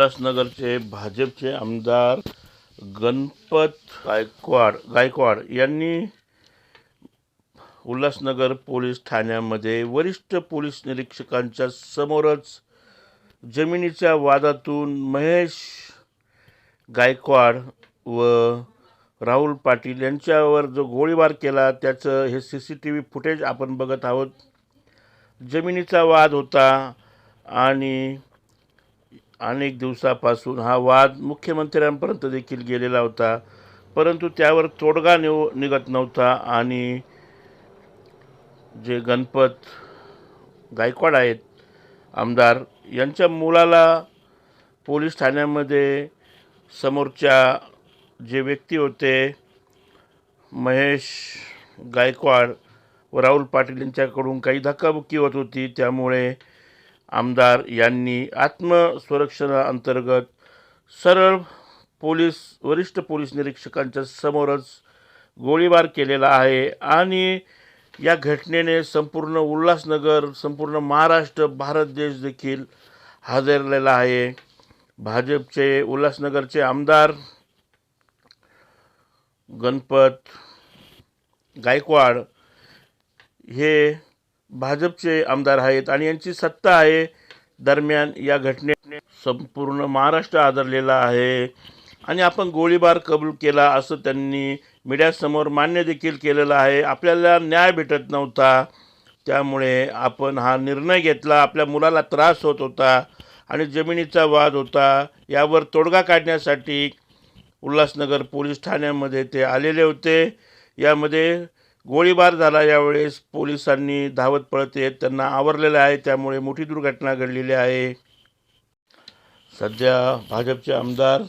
उल्हासनगरचे भाजपचे आमदार गणपत गायकवाड गायकवाड यांनी उल्हासनगर पोलीस ठाण्यामध्ये वरिष्ठ पोलीस निरीक्षकांच्या समोरच जमिनीच्या वादातून महेश गायकवाड व राहुल पाटील यांच्यावर जो गोळीबार केला त्याचं हे C C T V footage आपण बघत आहोत. जमिनीचा वाद होता आणि अनेक दिवसापासून हा वाद मुख्यमंत्र्यांपर्यंत देखील गेलेला होता. परंतु त्यावर तोडगा निव निघत नव्हता आणि जे गणपत गायकवाड आहेत आमदार यांच्या मुलाला पोलीस ठाण्यामध्ये समोरच्या जे व्यक्ती होते महेश गायकवाड व राहुल पाटील यांच्याकडून काही धक्काबुक्की होत होती. त्यामुळे आमदार यांनी आत्मसुरक्षणाअंतर्गत सरळ पोलीस वरिष्ठ पोलीस निरीक्षकांच्या समोरच गोळीबार केलेला आहे आणि या घटनेने संपूर्ण उल्हासनगर संपूर्ण महाराष्ट्र भारत देश देखील हादरलेला आहे. भाजपचे उल्हासनगरचे आमदार गणपत गायकवाड हे भाजपचे आमदार आहेत आणि यांची सत्ता आहे दरम्यान या घटनेने संपूर्ण महाराष्ट्र आदरलेला आहे. आणि आपण गोळीबार कबूल केला असं त्यांनी मीडियासमोर मान्य देखील केलेलं आहे. आपल्याला न्याय भेटत नव्हता. त्यामुळे आपण हा निर्णय घेतला. आपल्या मुलाला त्रास होत होता आणि जमिनीचा वाद होता. यावर तोडगा काढण्यासाठी उल्हासनगर पोलीस ठाण्यामध्ये ते आलेले होते. यामध्ये गोळीबार झाला यावेळेस पोलिसांनी धावत पळत येत त्यांना आवरलेलं आहे त्यामुळे मोठी दुर्घटना घडलेली आहे. सध्या भाजपचे आमदार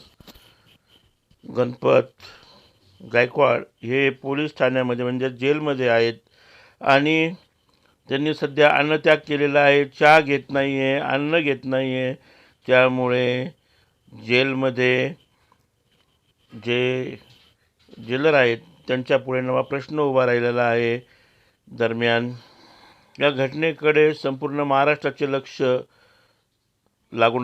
गणपत गायकवाड हे पोलीस ठाण्यामध्ये म्हणजे जेलमध्ये आहेत आणि त्यांनी सध्या अन्नत्याग केलेला आहे चहा घेत नाही आहे अन्न घेत नाही आहे त्यामुळे जेलमध्ये जे जेलर आहेत त्यांच्यापुढे नवा प्रश्न उभा राहिलेला आहे. दरम्यान या घटनेकडे संपूर्ण महाराष्ट्राचे लक्ष लागून